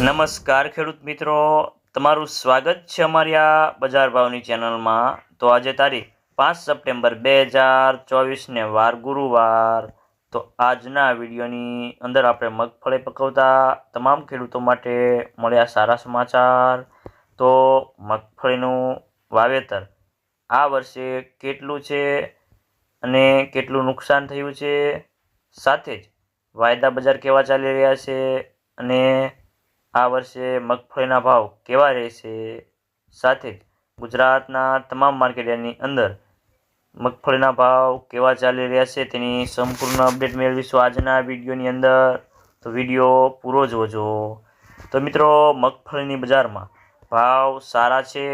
નમસ્કાર ખેડૂત મિત્રો. તમારું સ્વાગત છે અમારી આ બજાર ભાવની ચેનલમાં. તો આજે તારીખ પાંચ સપ્ટેમ્બર બે હજાર ચોવીસને વાર ગુરુવાર. તો આજના વિડીયોની અંદર આપણે મગફળી પકવતા તમામ ખેડૂતો માટે મળ્યા સારા સમાચાર. તો મગફળીનું વાવેતર આ વર્ષે કેટલું છે અને કેટલું નુકસાન થયું છે? સાથે જ વાયદા બજાર કેવા ચાલી રહ્યા છે અને આ વર્ષે મગફળીના ભાવ કેવા રહેશે? સાથે ગુજરાતના તમામ માર્કેટની અંદર મગફળીના ભાવ કેવા ચાલી રહ્યા છે તેની સંપૂર્ણ અપડેટ મેળવીશું આજના વિડીયોની અંદર. તો વીડિયો પૂરો જોજો. તો મિત્રો, મગફળીની બજારમાં ભાવ સારા છે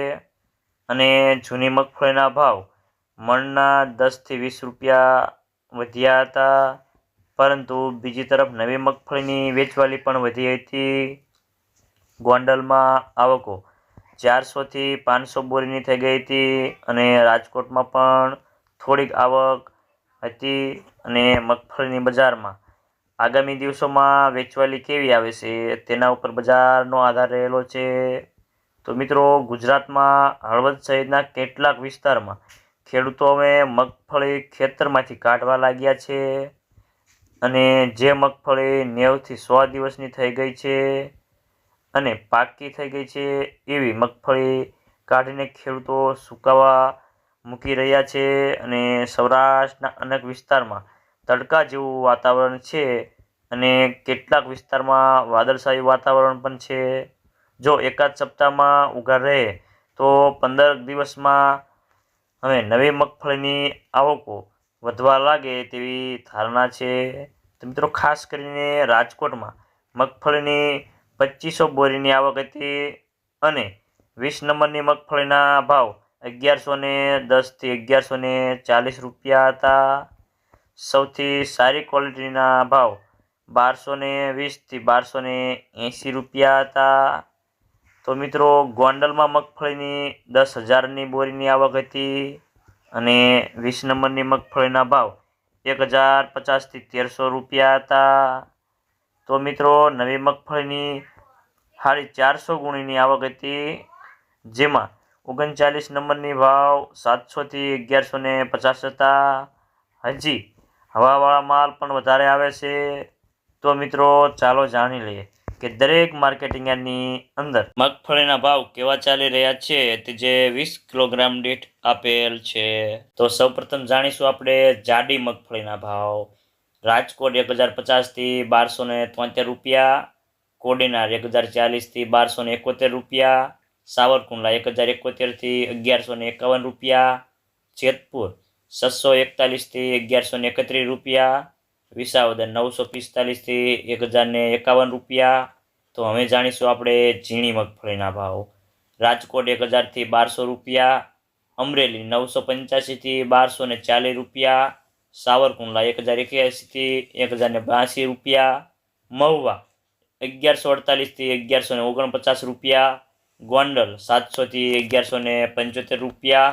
અને જૂની મગફળીના ભાવ મણના દસથી વીસ રૂપિયા વધ્યા હતા. પરંતુ બીજી તરફ નવી મગફળીની વેચવાલી પણ વધી હતી. ગોંડલમાં આવકો. ચારસોથી પાંચસો બોરીની થઈ ગઈ હતી અને રાજકોટમાં પણ થોડીક આવક હતી અને મગફળીની બજારમાં. આગામી દિવસોમાં વેચવાલી કેવી આવે છે? તેના ઉપર બજારનો આધાર રહેલો છે. તો મિત્રો, ગુજરાતમાં હળવદ સહિતના કેટલાક વિસ્તારમાં ખેડૂતો હવે મગફળી ખેતરમાંથી કાઢવા લાગ્યા છે અને જે મગફળી નેવથી સો દિવસની થઈ ગઈ છે અને પાકી થઈ ગઈ છે એવી મગફળી કાઢીને ખેડૂતો સુકાવા મૂકી રહ્યા છે અને સૌરાષ્ટ્રના અનેક વિસ્તારમાં તડકા જેવું વાતાવરણ છે અને કેટલાક વિસ્તારમાં વાદળછાયું વાતાવરણ પણ છે. જો એકાદ સપ્તાહમાં ઉઘાડ રહે તો પંદર દિવસમાં હવે નવી મગફળીની આવકો વધવા લાગે તેવી ધારણા છે. તો મિત્રો, ખાસ કરીને રાજકોટમાં મગફળીની પચીસો બોરીની આવક હતી અને વીસ નંબરની મગફળીના ભાવ અગિયારસો ને દસથી અગિયારસો ને ચાલીસ રૂપિયા હતા. સૌથી સારી ક્વોલિટીના ભાવ બારસો ને વીસથી બારસો ને એંસી રૂપિયા હતા. તો મિત્રો, ગોંડલમાં મગફળીની દસ હજારની બોરીની આવક હતી અને વીસ નંબરની મગફળીના ભાવ એક હજાર પચાસથી તેરસો રૂપિયા હતા. તો મિત્રો, નવી મગફળીની હારી ચારસો ગુણીની આવક હતી, જેમાં ઓગણચાલીસ નંબરની ભાવ સાતસોથી અગિયારસો ને પચાસ હતા. હજી હવાવાળા માલ પણ વધારે આવે છે. તો મિત્રો, ચાલો જાણી લઈએ કે દરેક માર્કેટિંગ યાર્ડની અંદર મગફળીના ભાવ કેવા ચાલી રહ્યા છે તે જે વીસ કિલોગ્રામ દીઠ આપેલ છે. તો સૌપ્રથમ જાણીશું આપણે જાડી મગફળીના ભાવ. રાજકોટ એક હજાર પચાસથી બારસો ને તોતેર રૂપિયા, કોડીનાર એક હજાર ચાલીસથી બારસો ને એકોતેર રૂપિયા, સાવરકુંડલા એક હજાર એકોતેરથી અગિયારસો ને એકાવન રૂપિયા, જેતપુર છસો એકતાલીસથી અગિયારસો ને એકત્રીસ રૂપિયા, વિસાવદર નવસો પિસ્તાલીસથી એક હજાર ને એકાવન રૂપિયા. તો હવે જાણીશું આપણે ઝીણી મગફળીના ભાવ. રાજકોટ એક હજારથી બારસો રૂપિયા, અમરેલી નવસો પંચ્યાસીથી બારસો ને ચાલીસ રૂપિયા સાવરકુંડલા એક હજાર એક્યાસીથી એક હજાર ને બ્યાસી રૂપિયા મહુવા અગિયારસો અડતાલીસથી અગિયારસો ને ઓગણપચાસ રૂપિયા ગોંડલ સાતસોથી અગિયારસો ને પંચોતેર રૂપિયા